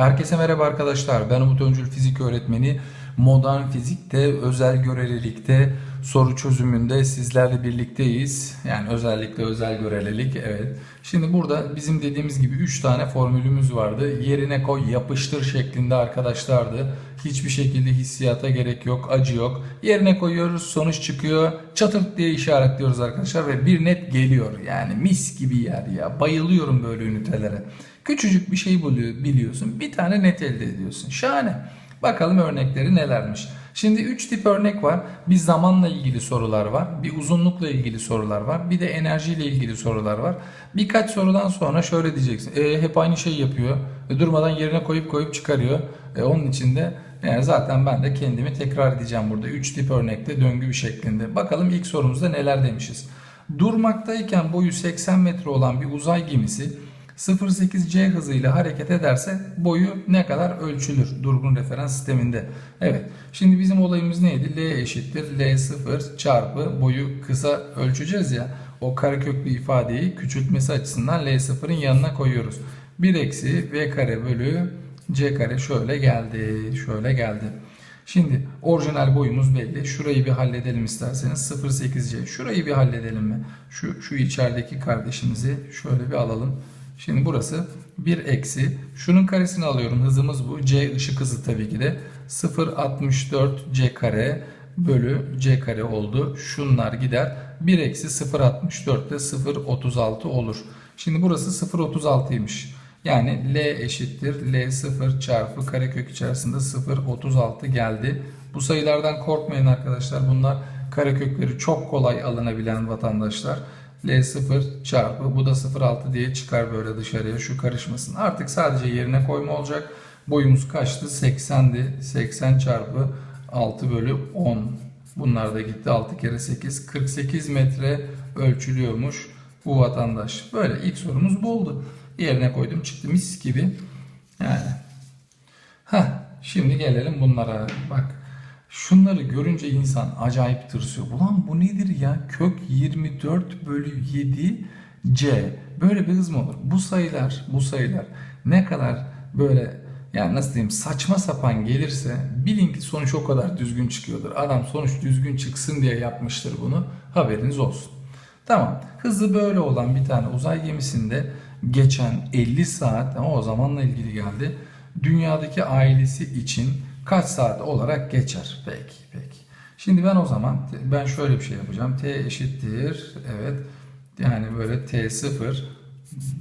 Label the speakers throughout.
Speaker 1: Herkese merhaba arkadaşlar. Ben Umut Öncül fizik öğretmeni. Modern fizikte, özel görelilikte, soru çözümünde sizlerle birlikteyiz. Yani özellikle özel görelilik. Evet. Şimdi burada bizim dediğimiz gibi 3 tane formülümüz vardı. Yerine koy, yapıştır şeklinde arkadaşlardı. Hiçbir şekilde hissiyata gerek yok, acı yok. Yerine koyuyoruz, sonuç çıkıyor. Çatırt diye işaretliyoruz arkadaşlar ve bir net geliyor. Yani mis gibi yer ya. Bayılıyorum böyle ünitelere. Küçücük bir şey buluyor, biliyorsun. Bir tane net elde ediyorsun. Şahane. Bakalım örnekleri nelermiş. Şimdi 3 tip örnek var. Bir zamanla ilgili sorular var. Bir uzunlukla ilgili sorular var. Bir de enerjiyle ilgili sorular var. Birkaç sorudan sonra şöyle diyeceksin. E, hep aynı şey yapıyor. E, durmadan yerine koyup koyup çıkarıyor. E, onun için de yani zaten ben de kendimi tekrar edeceğim burada. 3 tip örnekte döngü bir şeklinde. Bakalım ilk sorumuzda neler demişiz. Durmaktayken boyu 80 metre olan bir uzay gemisi 0.8c hızıyla hareket ederse boyu ne kadar ölçülür durgun referans sisteminde. Evet. Şimdi bizim olayımız neydi? L eşittir L0 çarpı boyu kısa ölçeceğiz ya. O kareköklü ifadeyi küçültmesi açısından L0'ın yanına koyuyoruz. 1 eksi V kare bölü C kare şöyle geldi. Şöyle geldi. Şimdi orijinal boyumuz belli. Şurayı bir halledelim isterseniz. 0.8C. Şurayı bir halledelim mi? Şu, şu içerideki kardeşimizi şöyle bir alalım. Şimdi burası 1 eksi. Şunun karesini alıyorum. Hızımız bu. C ışık hızı tabii ki de. 0.64 C kare bölü C kare oldu. Şunlar gider. 1 eksi 0.64 de 0.36 olur. Şimdi burası 0.36'ymış. Yani L eşittir L0 çarpı karekök içerisinde 0.36 geldi. Bu sayılardan korkmayın arkadaşlar. Bunlar karekökleri çok kolay alınabilen vatandaşlar. L0 çarpı bu da 0.6 diye çıkar böyle dışarıya şu karışmasın. Artık sadece yerine koyma olacak. Boyumuz kaçtı? 80'di. 80 çarpı 6 bölü 10. Bunlar da gitti. 6 kere 8. 48 metre ölçülüyormuş bu vatandaş. Böyle ilk sorumuz bu oldu. Yerine koydum çıktı mis gibi. Yani. Ha şimdi gelelim bunlara. Bak Şunları görünce insan acayip tırsıyor. Ulan bu nedir ya? Kök 24 bölü 7 C. Böyle bir hız mı olur? Bu sayılar, bu sayılar ne kadar böyle yani nasıl diyeyim saçma sapan gelirse bilin ki sonuç o kadar düzgün çıkıyordur. Adam sonuç düzgün çıksın diye yapmıştır bunu. Haberiniz olsun. Tamam. Hızı böyle olan bir tane uzay gemisinde geçen 50 saat ama o zamanla ilgili geldi. Dünyadaki ailesi için kaç saat olarak geçer? Peki, peki. Şimdi ben o zaman ben şöyle bir şey yapacağım. T eşittir. Evet. Yani böyle T0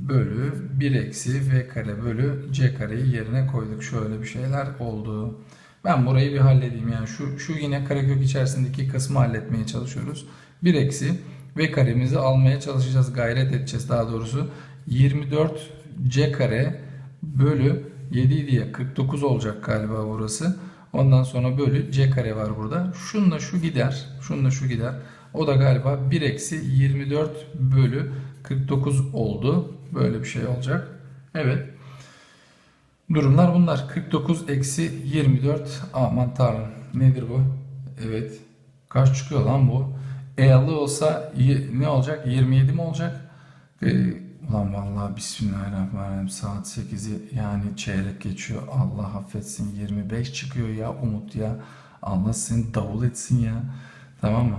Speaker 1: bölü 1 eksi V kare bölü C kareyi yerine koyduk. Şöyle bir şeyler oldu. Ben burayı bir halledeyim. Yani şu, şu yine karekök içerisindeki kısmı halletmeye çalışıyoruz. 1 eksi V karemizi almaya çalışacağız. Gayret edeceğiz daha doğrusu. 24 C kare bölü 7 diye 49 olacak galiba burası. Ondan sonra bölü c kare var burada. Şunla şu gider. Şunla şu gider. O da galiba 1 eksi 24 bölü 49 oldu. Böyle bir şey olacak. Evet. Durumlar bunlar. 49 eksi 24. Aman tanrım. Nedir bu? Evet. Kaç çıkıyor lan bu? E'lı olsa ne olacak? 27 mi olacak? Ee, Ulan vallahi bismillahirrahmanirrahim saat 8'i yani çeyrek geçiyor. Allah affetsin 25 çıkıyor ya Umut ya. Allah seni davul etsin ya. Tamam mı?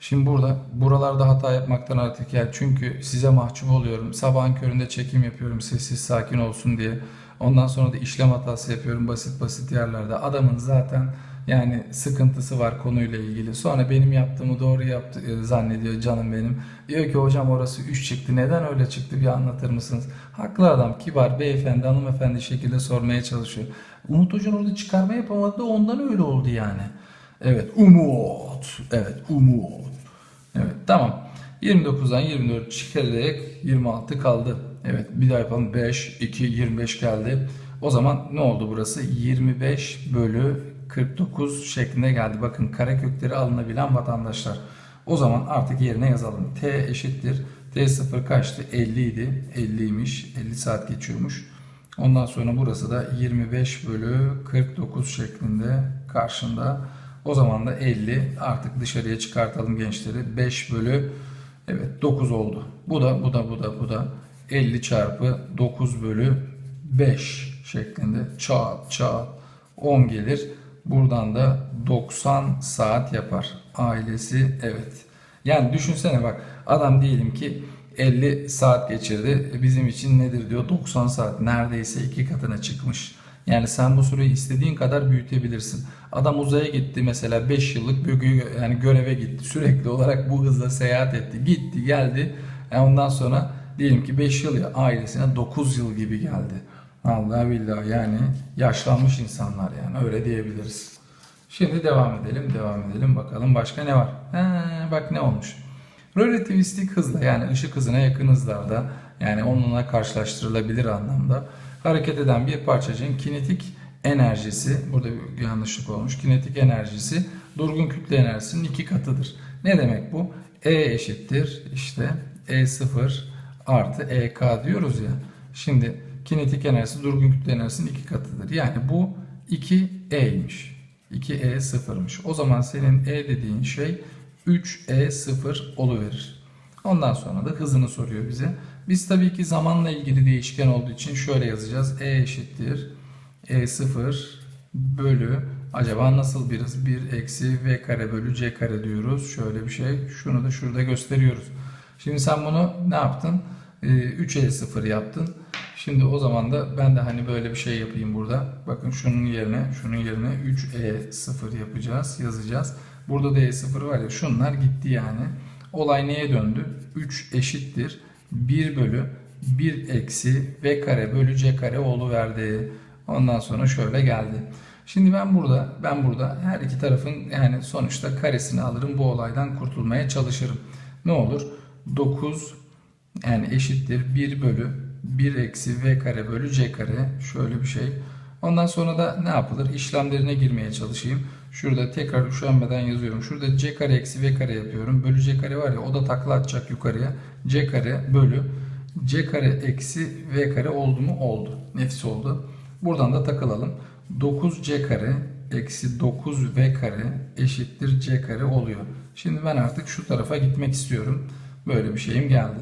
Speaker 1: Şimdi burada buralarda hata yapmaktan artık ya çünkü size mahcup oluyorum. Sabahın köründe çekim yapıyorum sessiz sakin olsun diye. Ondan sonra da işlem hatası yapıyorum basit basit yerlerde. Adamın zaten yani sıkıntısı var konuyla ilgili. Sonra benim yaptığımı doğru yaptı e, zannediyor canım benim. Diyor ki hocam orası 3 çıktı. Neden öyle çıktı bir anlatır mısınız? Haklı adam kibar beyefendi hanımefendi şekilde sormaya çalışıyor. Umut hocam orada çıkarma yapamadı da ondan öyle oldu yani. Evet Umut. Evet Umut. Evet tamam. 29'dan 24 çıkararak 26 kaldı. Evet bir daha yapalım. 5, 2, 25 geldi. O zaman ne oldu burası? 25 bölü 49 şeklinde geldi. Bakın karekökleri alınabilen vatandaşlar. O zaman artık yerine yazalım. T eşittir. T0 kaçtı? 50 idi. 50'ymiş. 50 saat geçiyormuş. Ondan sonra burası da 25 bölü 49 şeklinde karşında. O zaman da 50 artık dışarıya çıkartalım gençleri. 5 bölü evet 9 oldu. Bu da bu da bu da bu da 50 çarpı 9 bölü 5 şeklinde çat çat 10 gelir. Buradan da 90 saat yapar. Ailesi evet. Yani düşünsene bak adam diyelim ki 50 saat geçirdi. Bizim için nedir diyor 90 saat neredeyse iki katına çıkmış. Yani sen bu süreyi istediğin kadar büyütebilirsin. Adam uzaya gitti mesela 5 yıllık bir yani göreve gitti. Sürekli olarak bu hızla seyahat etti. Gitti geldi. Yani ondan sonra diyelim ki 5 yıl ya ailesine 9 yıl gibi geldi. Allah billahi yani yaşlanmış insanlar yani öyle diyebiliriz. Şimdi devam edelim, devam edelim. Bakalım başka ne var? He, bak ne olmuş. Relativistik hızla yani ışık hızına yakın hızlarda yani onunla karşılaştırılabilir anlamda hareket eden bir parçacığın kinetik enerjisi, burada bir yanlışlık olmuş, kinetik enerjisi durgun kütle enerjisinin iki katıdır. Ne demek bu? E eşittir işte E0 artı EK diyoruz ya. Şimdi kinetik enerjisi durgun kütle enerjisinin iki katıdır. Yani bu 2E'ymiş. 2E sıfırmış. O zaman senin E dediğin şey 3E0 oluverir. Ondan sonra da hızını soruyor bize. Biz tabii ki zamanla ilgili değişken olduğu için şöyle yazacağız. E eşittir. E0 bölü acaba nasıl bir hız? 1 eksi V kare bölü C kare diyoruz. Şöyle bir şey. Şunu da şurada gösteriyoruz. Şimdi sen bunu ne yaptın? Ee, 3E0 yaptın. Şimdi o zaman da ben de hani böyle bir şey yapayım burada. Bakın şunun yerine şunun yerine 3E0 yapacağız, yazacağız. Burada da E0 var ya şunlar gitti yani. Olay neye döndü? 3 eşittir 1 bölü 1 eksi V kare bölü C kare verdi. Ondan sonra şöyle geldi. Şimdi ben burada ben burada her iki tarafın yani sonuçta karesini alırım bu olaydan kurtulmaya çalışırım. Ne olur? 9 yani eşittir 1 bölü 1 eksi v kare bölü c kare şöyle bir şey. Ondan sonra da ne yapılır? İşlemlerine girmeye çalışayım. Şurada tekrar üşenmeden yazıyorum. Şurada c kare eksi v kare yapıyorum. Bölü c kare var ya o da takla atacak yukarıya. c kare bölü c kare eksi v kare oldu mu? Oldu. Nefis oldu. Buradan da takılalım. 9c kare eksi 9v kare eşittir c kare oluyor. Şimdi ben artık şu tarafa gitmek istiyorum. Böyle bir şeyim geldi.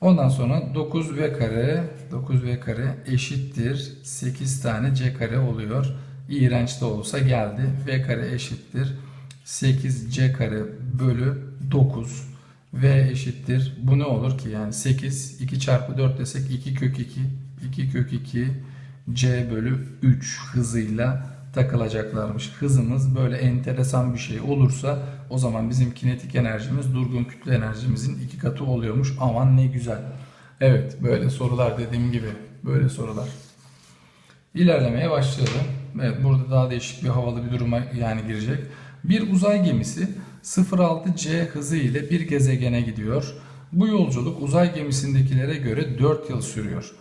Speaker 1: Ondan sonra 9v kare 9v kare eşittir 8 tane c kare oluyor. İğrenç de olsa geldi. v kare eşittir 8c kare bölü 9 v eşittir. Bu ne olur ki yani 8 2 çarpı 4 desek 2 kök 2 2 kök 2 c bölü 3 hızıyla takılacaklarmış. Hızımız böyle enteresan bir şey olursa o zaman bizim kinetik enerjimiz durgun kütle enerjimizin iki katı oluyormuş. Aman ne güzel. Evet böyle sorular dediğim gibi böyle sorular. İlerlemeye başlayalım. Evet burada daha değişik bir havalı bir duruma yani girecek. Bir uzay gemisi 0.6c hızı ile bir gezegene gidiyor. Bu yolculuk uzay gemisindekilere göre 4 yıl sürüyor.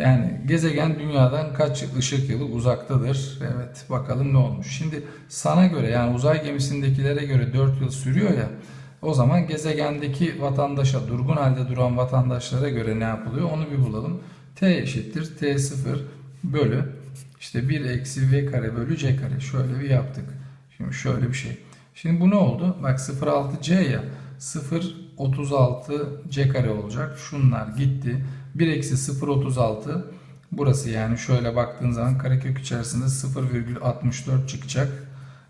Speaker 1: Yani gezegen dünyadan kaç ışık yılı uzaktadır? Evet bakalım ne olmuş. Şimdi sana göre yani uzay gemisindekilere göre 4 yıl sürüyor ya. O zaman gezegendeki vatandaşa durgun halde duran vatandaşlara göre ne yapılıyor onu bir bulalım. T eşittir T0 bölü işte 1 eksi V kare bölü C kare. Şöyle bir yaptık. Şimdi şöyle bir şey. Şimdi bu ne oldu? Bak 0,6C ya 0,36 C kare olacak. Şunlar gitti. 1 eksi 0,36 burası yani şöyle baktığın zaman karekök içerisinde 0,64 çıkacak.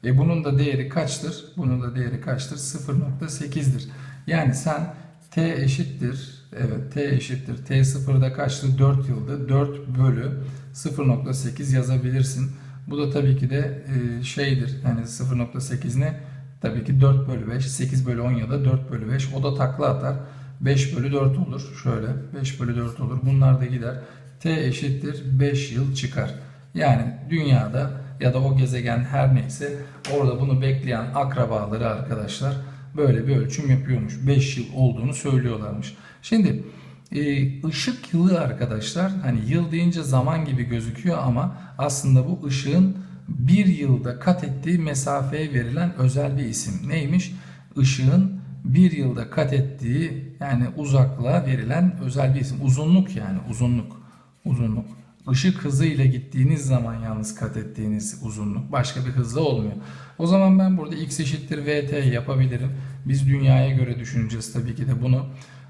Speaker 1: E bunun da değeri kaçtır? Bunun da değeri kaçtır? 0.8'dir. Yani sen t eşittir evet t eşittir t sıfırda kaçtı? 4 yılda 4 bölü 0.8 yazabilirsin. Bu da tabii ki de e, şeydir. Yani 0.8 ne? Tabii ki 4 bölü 5, 8 bölü 10 ya da 4 bölü 5. O da takla atar. 5 bölü 4 olur. Şöyle 5 bölü 4 olur. Bunlar da gider. T eşittir 5 yıl çıkar. Yani dünyada ya da o gezegen her neyse orada bunu bekleyen akrabaları arkadaşlar böyle bir ölçüm yapıyormuş. 5 yıl olduğunu söylüyorlarmış. Şimdi e, ışık yılı arkadaşlar hani yıl deyince zaman gibi gözüküyor ama aslında bu ışığın bir yılda kat ettiği mesafeye verilen özel bir isim. Neymiş? Işığın bir yılda kat ettiği yani uzaklığa verilen özel bir isim. Uzunluk yani uzunluk. Uzunluk. Işık hızı ile gittiğiniz zaman yalnız kat ettiğiniz uzunluk. Başka bir hızla olmuyor. O zaman ben burada x eşittir vt yapabilirim. Biz dünyaya göre düşüneceğiz tabii ki de bunu.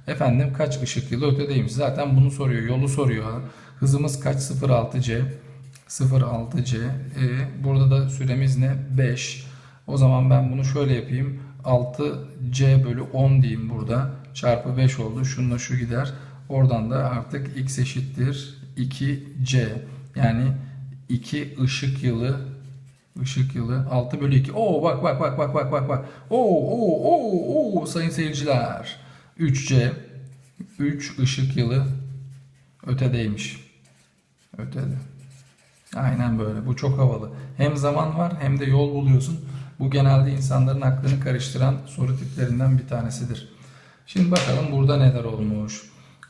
Speaker 1: Efendim kaç ışık yılı ötedeymiş. Zaten bunu soruyor. Yolu soruyor. Hızımız kaç? 0.6c. 06C. E, burada da süremiz ne? 5. O zaman ben bunu şöyle yapayım. 6C bölü 10 diyeyim burada. Çarpı 5 oldu. Şununla şu gider. Oradan da artık x eşittir 2C. Yani 2 ışık yılı ışık yılı 6 bölü 2. Oo bak bak bak bak bak bak bak. Oo oo oo oo sayın seyirciler. 3C 3 ışık yılı ötedeymiş. Ötede. Aynen böyle. Bu çok havalı. Hem zaman var hem de yol buluyorsun. Bu genelde insanların aklını karıştıran soru tiplerinden bir tanesidir. Şimdi bakalım burada neler olmuş.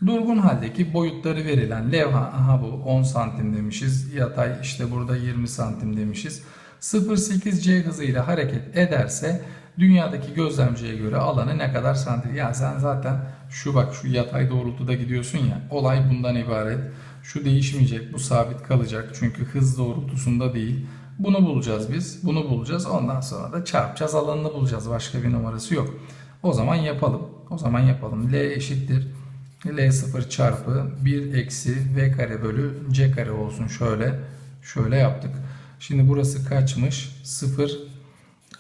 Speaker 1: Durgun haldeki boyutları verilen levha, aha bu 10 santim demişiz. Yatay işte burada 20 santim demişiz. 0.8C hızıyla hareket ederse dünyadaki gözlemciye göre alanı ne kadar santim? Ya sen zaten şu bak şu yatay doğrultuda gidiyorsun ya olay bundan ibaret. Şu değişmeyecek, bu sabit kalacak çünkü hız doğrultusunda değil. Bunu bulacağız biz, bunu bulacağız. Ondan sonra da çarpacağız, alanını bulacağız. Başka bir numarası yok. O zaman yapalım. O zaman yapalım. L eşittir. L0 çarpı 1 eksi V kare bölü C kare olsun. Şöyle, şöyle yaptık. Şimdi burası kaçmış? 0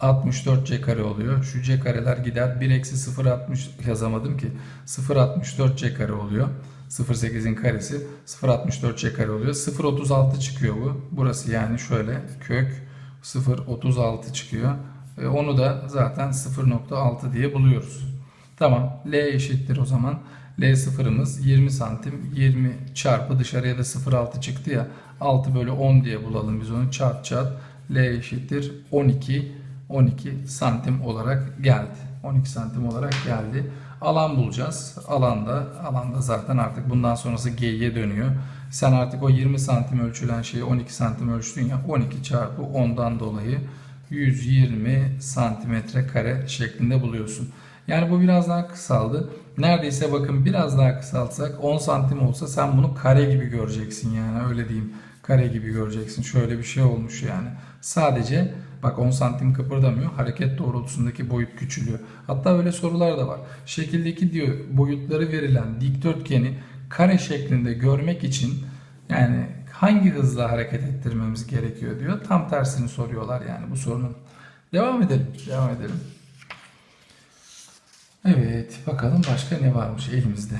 Speaker 1: 64 C kare oluyor. Şu C kareler gider. 1 eksi 0 60 yazamadım ki. 0 64 C kare oluyor. 0.8'in karesi 0.64 C kare oluyor. 0.36 çıkıyor bu. Burası yani şöyle kök 0.36 çıkıyor. E, onu da zaten 0.6 diye buluyoruz. Tamam. L eşittir o zaman. L sıfırımız 20 santim. 20 çarpı dışarıya da 0.6 çıktı ya. 6 bölü 10 diye bulalım biz onu. Çat çat. L eşittir 12. 12 santim olarak geldi. 12 santim olarak geldi. Alan bulacağız. Alanda, alanda zaten artık bundan sonrası G'ye dönüyor. Sen artık o 20 santim ölçülen şeyi 12 santim ölçtün ya 12 çarpı 10'dan dolayı 120 santimetre kare şeklinde buluyorsun. Yani bu biraz daha kısaldı. Neredeyse bakın biraz daha kısaltsak 10 santim olsa sen bunu kare gibi göreceksin yani öyle diyeyim. Kare gibi göreceksin. Şöyle bir şey olmuş yani. Sadece bak 10 santim kıpırdamıyor. Hareket doğrultusundaki boyut küçülüyor. Hatta öyle sorular da var. Şekildeki diyor boyutları verilen dikdörtgeni kare şeklinde görmek için yani hangi hızla hareket ettirmemiz gerekiyor diyor. Tam tersini soruyorlar yani bu sorunun. Devam edelim. Devam edelim. Evet, bakalım başka ne varmış elimizde.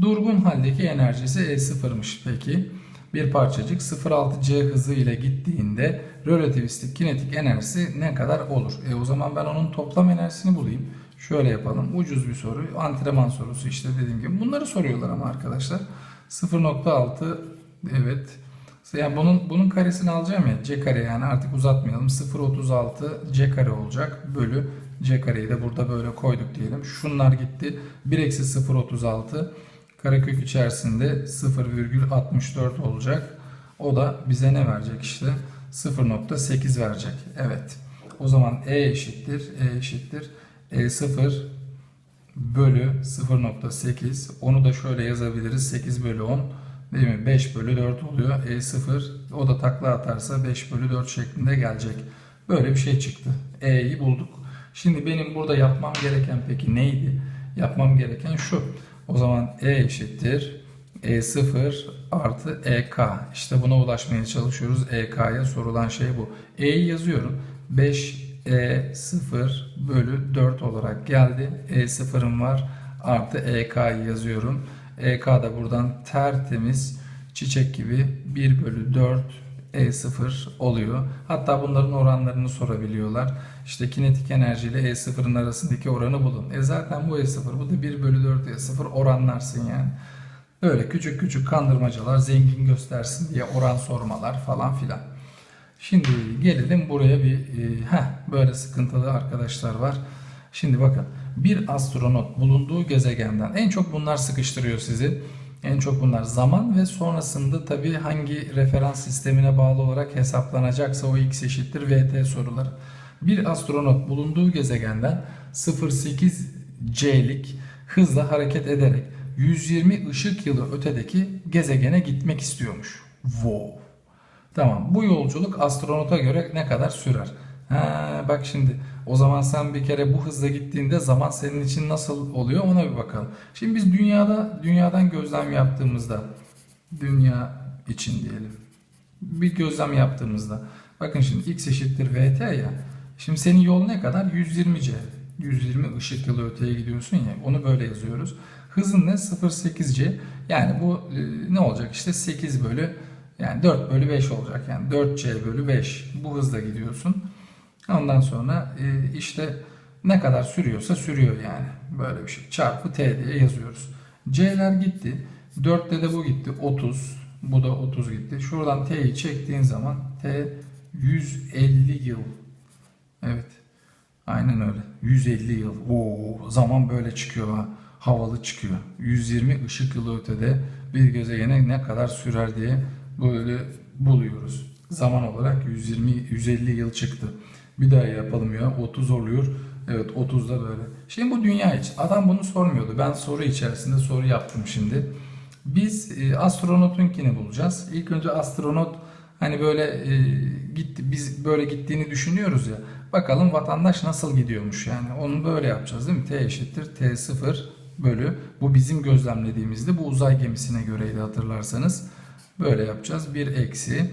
Speaker 1: Durgun haldeki enerjisi E0'mış peki. Bir parçacık 0.6C hızı ile gittiğinde relativistik kinetik enerjisi ne kadar olur? E o zaman ben onun toplam enerjisini bulayım. Şöyle yapalım. Ucuz bir soru. Antrenman sorusu işte dediğim gibi. Bunları soruyorlar ama arkadaşlar. 0.6 evet. Yani bunun bunun karesini alacağım ya. C kare yani artık uzatmayalım. 0.36 C kare olacak. Bölü C kareyi de burada böyle koyduk diyelim. Şunlar gitti. 1 eksi 0.36 karekök içerisinde 0,64 olacak. O da bize ne verecek işte? 0.8 verecek. Evet. O zaman E eşittir. E eşittir. E0 bölü 0.8. Onu da şöyle yazabiliriz. 8 bölü 10. Değil mi? 5 bölü 4 oluyor. E0 o da takla atarsa 5 bölü 4 şeklinde gelecek. Böyle bir şey çıktı. E'yi bulduk. Şimdi benim burada yapmam gereken peki neydi? Yapmam gereken şu. O zaman E eşittir. E0 artı EK. İşte buna ulaşmaya çalışıyoruz. EK'ya sorulan şey bu. E'yi yazıyorum. 5E0 bölü 4 olarak geldi. E0'ım var. Artı EK'yı yazıyorum. EK da buradan tertemiz çiçek gibi 1 bölü 4 E0 oluyor. Hatta bunların oranlarını sorabiliyorlar. İşte kinetik enerji ile E0'ın arasındaki oranı bulun. E zaten bu E0 bu da 1 bölü 4 E0 oranlarsın yani. Böyle küçük küçük kandırmacalar zengin göstersin diye oran sormalar falan filan. Şimdi gelelim buraya bir e, heh, böyle sıkıntılı arkadaşlar var. Şimdi bakın bir astronot bulunduğu gezegenden en çok bunlar sıkıştırıyor sizi. En çok bunlar zaman ve sonrasında tabii hangi referans sistemine bağlı olarak hesaplanacaksa o x eşittir vt soruları. Bir astronot bulunduğu gezegenden 0.8c'lik hızla hareket ederek 120 ışık yılı ötedeki gezegene gitmek istiyormuş. Wow. Tamam bu yolculuk astronota göre ne kadar sürer? Ha, bak şimdi o zaman sen bir kere bu hızla gittiğinde zaman senin için nasıl oluyor ona bir bakalım. Şimdi biz dünyada dünyadan gözlem yaptığımızda dünya için diyelim. bir gözlem yaptığımızda. Bakın şimdi x eşittir vt ya. Şimdi senin yol ne kadar? 120c. 120 ışık yılı öteye gidiyorsun ya. Onu böyle yazıyoruz. Hızın ne? 0.8c. Yani bu e, ne olacak? İşte 8 bölü yani 4 bölü 5 olacak. Yani 4c bölü 5. Bu hızla gidiyorsun. Ondan sonra e, işte ne kadar sürüyorsa sürüyor yani. Böyle bir şey. Çarpı t diye yazıyoruz. C'ler gitti. 4'te de bu gitti. 30. Bu da 30 gitti. Şuradan t'yi çektiğin zaman t 150 yıl. Evet. Aynen öyle. 150 yıl. Oo, zaman böyle çıkıyor ha. Havalı çıkıyor. 120 ışık yılı ötede bir gezegene ne kadar sürer diye böyle buluyoruz. Zaman olarak 120 150 yıl çıktı. Bir daha yapalım ya. 30 oluyor. Evet 30 da böyle. Şimdi bu dünya için. Adam bunu sormuyordu. Ben soru içerisinde soru yaptım şimdi. Biz e, astronotunkini bulacağız. İlk önce astronot hani böyle e, gitti biz böyle gittiğini düşünüyoruz ya. Bakalım vatandaş nasıl gidiyormuş yani. Onu böyle yapacağız değil mi? T eşittir T0 bölü. Bu bizim gözlemlediğimizde bu uzay gemisine göreydi hatırlarsanız. Böyle yapacağız. 1 eksi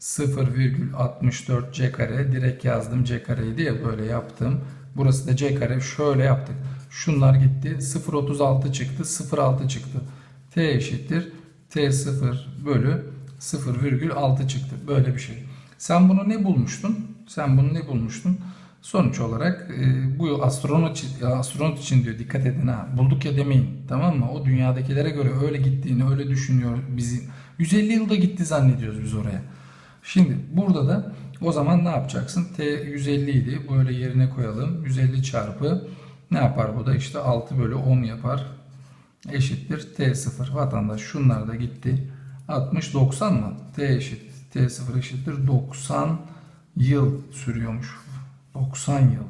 Speaker 1: 0,64 c kare direkt yazdım c kareydi ya böyle yaptım. Burası da c kare şöyle yaptık. Şunlar gitti 0,36 çıktı 0,6 çıktı. T eşittir T0 bölü 0,6 çıktı. Böyle bir şey. Sen bunu ne bulmuştun? Sen bunu ne bulmuştun? Sonuç olarak e, bu astronot, astronot için diyor dikkat edin ha. Bulduk ya demeyin. Tamam mı? O dünyadakilere göre öyle gittiğini öyle düşünüyor bizi. 150 yılda gitti zannediyoruz biz oraya. Şimdi burada da o zaman ne yapacaksın? T 150 idi. Böyle yerine koyalım. 150 çarpı ne yapar bu da? İşte 6 bölü 10 yapar. Eşittir T0. Vatandaş şunlar da gitti. 60 90 mı? T eşit. T0 eşittir 90 yıl sürüyormuş. 90 yıl.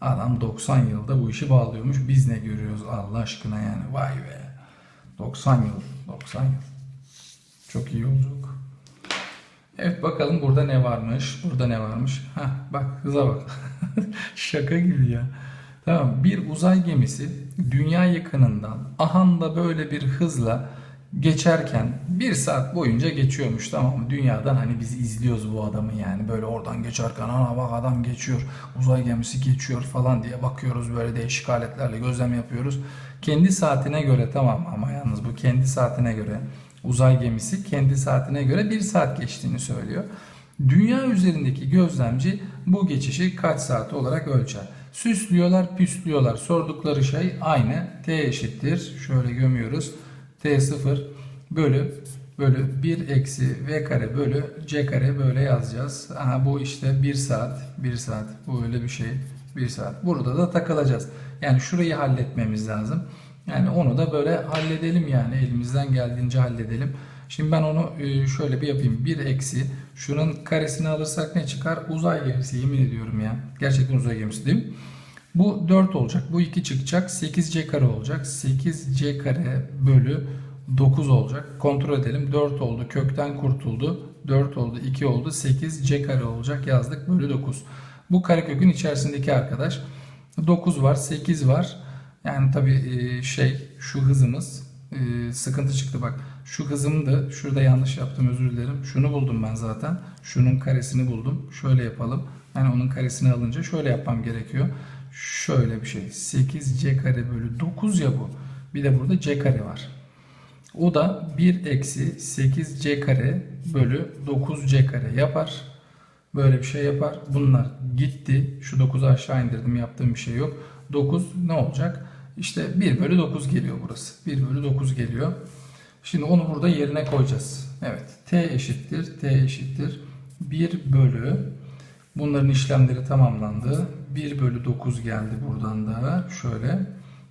Speaker 1: Adam 90 yılda bu işi bağlıyormuş. Biz ne görüyoruz Allah aşkına yani. Vay be. 90 yıl. 90 yıl. Çok iyi yolculuk. Evet bakalım burada ne varmış. Burada ne varmış. Hah bak hıza bak. Şaka gibi ya. Tamam bir uzay gemisi dünya yakınından ahanda böyle bir hızla geçerken bir saat boyunca geçiyormuş tamam mı? Dünyadan hani biz izliyoruz bu adamı yani böyle oradan geçerken ana bak adam geçiyor uzay gemisi geçiyor falan diye bakıyoruz böyle değişik aletlerle gözlem yapıyoruz. Kendi saatine göre tamam ama yalnız bu kendi saatine göre uzay gemisi kendi saatine göre bir saat geçtiğini söylüyor. Dünya üzerindeki gözlemci bu geçişi kaç saat olarak ölçer? Süslüyorlar, püslüyorlar. Sordukları şey aynı. T eşittir. Şöyle gömüyoruz. T0 bölü bölü 1 eksi V kare bölü C kare böyle yazacağız. Aha bu işte 1 saat. 1 saat. Bu öyle bir şey. 1 saat. Burada da takılacağız. Yani şurayı halletmemiz lazım. Yani onu da böyle halledelim yani elimizden geldiğince halledelim. Şimdi ben onu e, şöyle bir yapayım. 1 eksi şunun karesini alırsak ne çıkar? Uzay gemisi yemin ediyorum ya. Gerçekten uzay gemisi değil mi? Bu 4 olacak. Bu 2 çıkacak. 8c kare olacak. 8c kare bölü 9 olacak. Kontrol edelim. 4 oldu. Kökten kurtuldu. 4 oldu. 2 oldu. 8c kare olacak. Yazdık. Bölü 9. Bu karekökün içerisindeki arkadaş. 9 var. 8 var. Yani tabii şey şu hızımız sıkıntı çıktı bak. Şu hızımdı. Şurada yanlış yaptım özür dilerim. Şunu buldum ben zaten. Şunun karesini buldum. Şöyle yapalım. Yani onun karesini alınca şöyle yapmam gerekiyor. Şöyle bir şey. 8c kare bölü 9 ya bu. Bir de burada c kare var. O da 1 eksi 8c kare bölü 9c kare yapar. Böyle bir şey yapar. Bunlar gitti. Şu 9'u aşağı indirdim. Yaptığım bir şey yok. 9 ne olacak? İşte 1 bölü 9 geliyor burası. 1 bölü 9 geliyor. Şimdi onu burada yerine koyacağız. Evet. T eşittir. T eşittir. 1 bölü bunların işlemleri tamamlandı. 1 bölü 9 geldi buradan da. Şöyle.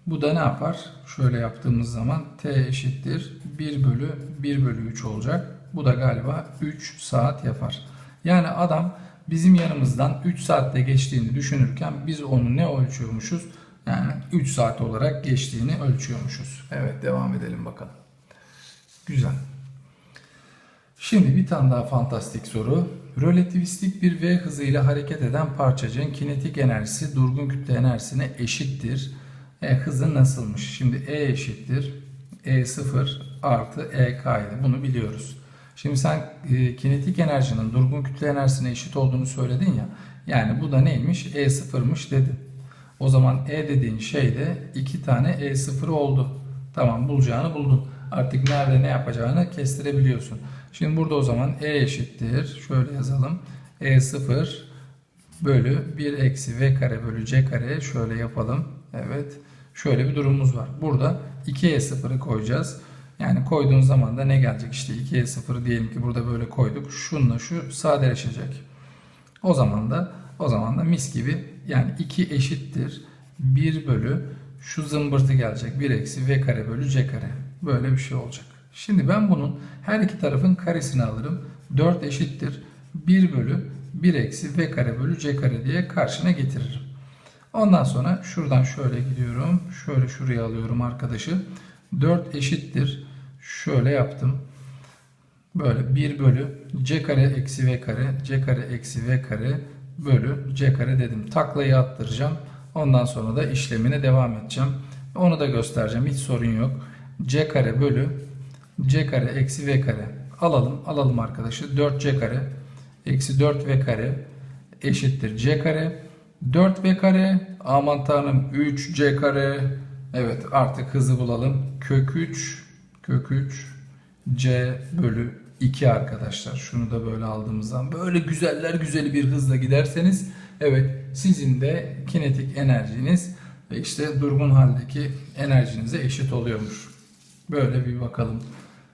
Speaker 1: Bu da ne yapar? Şöyle yaptığımız zaman T eşittir. 1 bölü 1 bölü 3 olacak. Bu da galiba 3 saat yapar. Yani adam bizim yanımızdan 3 saatte geçtiğini düşünürken biz onu ne ölçüyormuşuz? Yani 3 saat olarak geçtiğini ölçüyormuşuz. Evet devam edelim bakalım. Güzel. Şimdi bir tane daha fantastik soru. Relativistik bir V hızıyla hareket eden parçacığın kinetik enerjisi durgun kütle enerjisine eşittir. E, hızı nasılmış? Şimdi E eşittir. E0 artı EK idi. Bunu biliyoruz. Şimdi sen e, kinetik enerjinin durgun kütle enerjisine eşit olduğunu söyledin ya. Yani bu da neymiş? E0'mış dedin. O zaman E dediğin şey de 2 tane E0 oldu. Tamam bulacağını buldun. Artık nerede ne yapacağını kestirebiliyorsun. Şimdi burada o zaman E eşittir. Şöyle yazalım. E0 bölü 1 eksi V kare bölü C kare şöyle yapalım. Evet. Şöyle bir durumumuz var. Burada 2E0'ı koyacağız. Yani koyduğun zaman da ne gelecek? İşte 2E0 diyelim ki burada böyle koyduk. Şununla şu sadeleşecek. O zaman da o zaman da mis gibi yani 2 eşittir 1 bölü şu zımbırtı gelecek. 1 eksi V kare bölü C kare. Böyle bir şey olacak. Şimdi ben bunun her iki tarafın karesini alırım. 4 eşittir 1 bölü 1 eksi V kare bölü C kare diye karşına getiririm. Ondan sonra şuradan şöyle gidiyorum. Şöyle şuraya alıyorum arkadaşı. 4 eşittir. Şöyle yaptım. Böyle 1 bölü c kare eksi v kare c kare eksi v kare bölü c kare dedim. Taklayı attıracağım. Ondan sonra da işlemine devam edeceğim. Onu da göstereceğim. Hiç sorun yok. c kare bölü c kare eksi v kare. Alalım. Alalım arkadaşı. 4c kare eksi 4v kare eşittir c kare. 4v kare aman tanrım 3c kare evet artık hızı bulalım. Kök 3 kök 3 c bölü 2 arkadaşlar. Şunu da böyle aldığımızdan böyle güzeller güzeli bir hızla giderseniz evet sizin de kinetik enerjiniz ve işte durgun haldeki enerjinize eşit oluyormuş. Böyle bir bakalım.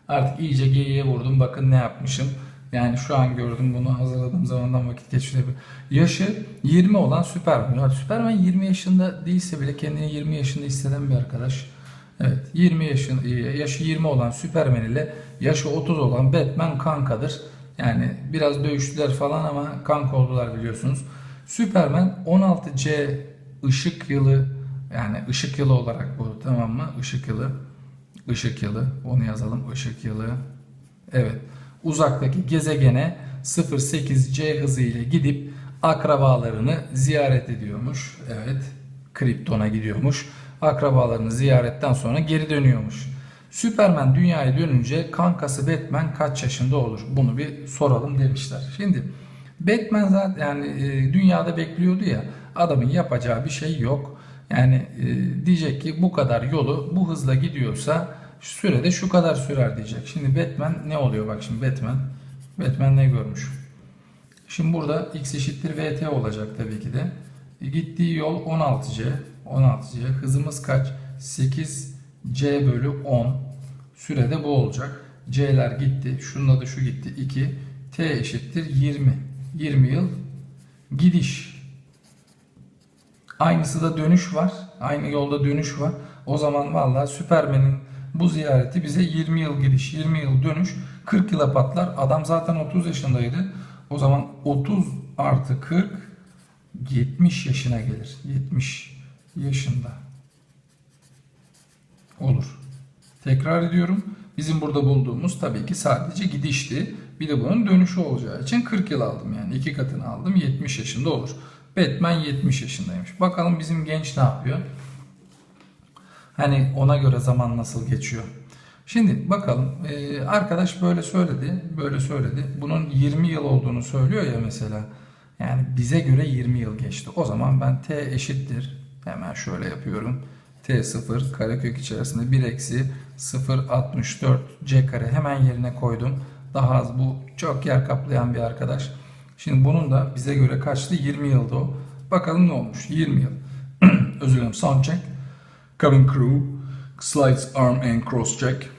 Speaker 1: Artık iyice geyiğe vurdum. Bakın ne yapmışım. Yani şu an gördüm bunu hazırladığım zamandan vakit geçirebilir. Yaşı 20 olan Süperman. Yani Süperman 20 yaşında değilse bile kendini 20 yaşında hisseden bir arkadaş. Evet 20 yaşın, yaşı 20 olan Süperman ile yaşı 30 olan Batman kankadır. Yani biraz dövüştüler falan ama kanka oldular biliyorsunuz. Süperman 16C ışık yılı yani ışık yılı olarak bu tamam mı? Işık yılı. Işık yılı. Onu yazalım. Işık yılı. Evet uzaktaki gezegene 0.8c hızı ile gidip akrabalarını ziyaret ediyormuş. Evet, Krypton'a gidiyormuş. Akrabalarını ziyaretten sonra geri dönüyormuş. Superman dünyaya dönünce kankası Batman kaç yaşında olur? Bunu bir soralım demişler. Şimdi Batman zaten yani e, dünyada bekliyordu ya adamın yapacağı bir şey yok. Yani e, diyecek ki bu kadar yolu bu hızla gidiyorsa sürede şu kadar sürer diyecek. Şimdi Batman ne oluyor bak şimdi Batman. Batman ne görmüş? Şimdi burada x eşittir vt olacak tabii ki de. E, gittiği yol 16c. 16c. Hızımız kaç? 8c bölü 10. Sürede bu olacak. c'ler gitti. Şununla da şu gitti. 2. t eşittir 20. 20 yıl gidiş. Aynısı da dönüş var. Aynı yolda dönüş var. O zaman vallahi Süpermen'in bu ziyareti bize 20 yıl gidiş, 20 yıl dönüş, 40 yıla patlar. Adam zaten 30 yaşındaydı. O zaman 30 artı 40 70 yaşına gelir. 70 yaşında olur. Tekrar ediyorum. Bizim burada bulduğumuz tabii ki sadece gidişti. Bir de bunun dönüşü olacağı için 40 yıl aldım yani. iki katını aldım. 70 yaşında olur. Batman 70 yaşındaymış. Bakalım bizim genç ne yapıyor? Hani ona göre zaman nasıl geçiyor? Şimdi bakalım ee, arkadaş böyle söyledi, böyle söyledi. Bunun 20 yıl olduğunu söylüyor ya mesela. Yani bize göre 20 yıl geçti. O zaman ben t eşittir. Hemen şöyle yapıyorum. t0 karekök içerisinde 1 eksi 0.64 c kare hemen yerine koydum. Daha az bu çok yer kaplayan bir arkadaş. Şimdi bunun da bize göre kaçtı? 20 yılda o. Bakalım ne olmuş? 20 yıl. Özür dilerim. Sound check. Cabin crew. Slides arm and cross check.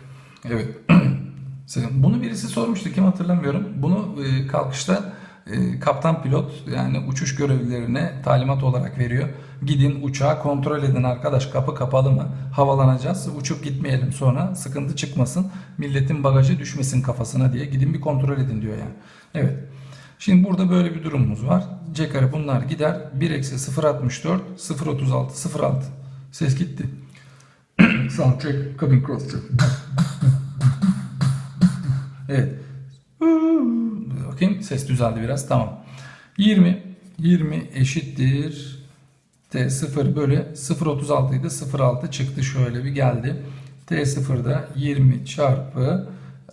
Speaker 1: Evet. Bunu birisi sormuştu. Kim hatırlamıyorum. Bunu e, kalkışta e, kaptan pilot yani uçuş görevlilerine talimat olarak veriyor. Gidin uçağı kontrol edin arkadaş kapı kapalı mı? Havalanacağız. Uçup gitmeyelim sonra sıkıntı çıkmasın. Milletin bagajı düşmesin kafasına diye gidin bir kontrol edin diyor yani. Evet. Şimdi burada böyle bir durumumuz var. C kare bunlar gider. 1 eksi 0.64 0.36 0.6 Ses gitti. Sound check, cabin cross check. evet. Bakayım ses düzeldi biraz. Tamam. 20 20 eşittir T0 bölü 0.36 idi. 0.6 çıktı şöyle bir geldi. T0'da 20 çarpı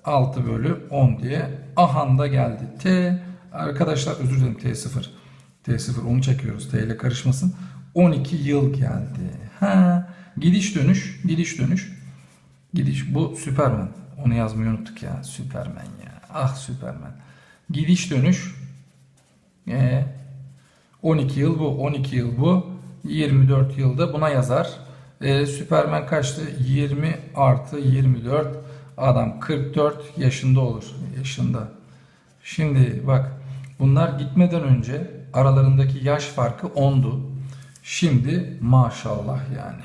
Speaker 1: 6 bölü 10 diye. Ahanda geldi. T arkadaşlar özür dilerim T0. T0 onu çekiyoruz. T ile karışmasın. 12 yıl geldi. Ha, gidiş dönüş, gidiş dönüş. Gidiş bu Süpermen. Onu yazmayı unuttuk ya. Süpermen ya. Ah Süpermen. Gidiş dönüş. Ee, 12 yıl bu, 12 yıl bu. 24 yılda buna yazar. Ee, Süpermen kaçtı? 20 artı 24. Adam 44 yaşında olur. Yaşında. Şimdi bak bunlar gitmeden önce aralarındaki yaş farkı 10'du. Şimdi maşallah yani.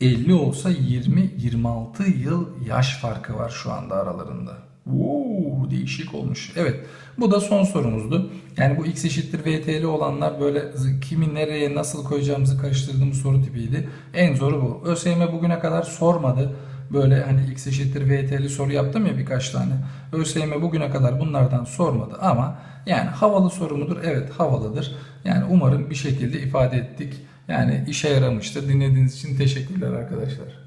Speaker 1: 50 olsa 20-26 yıl yaş farkı var şu anda aralarında. Uuu değişik olmuş. Evet bu da son sorumuzdu. Yani bu x eşittir vtl olanlar böyle kimi nereye nasıl koyacağımızı karıştırdığımız soru tipiydi. En zoru bu. ÖSYM bugüne kadar sormadı. Böyle hani x eşittir vtl soru yaptım ya birkaç tane. ÖSYM bugüne kadar bunlardan sormadı ama yani havalı soru mudur? Evet havalıdır. Yani umarım bir şekilde ifade ettik. Yani işe yaramıştır. Dinlediğiniz için teşekkürler arkadaşlar.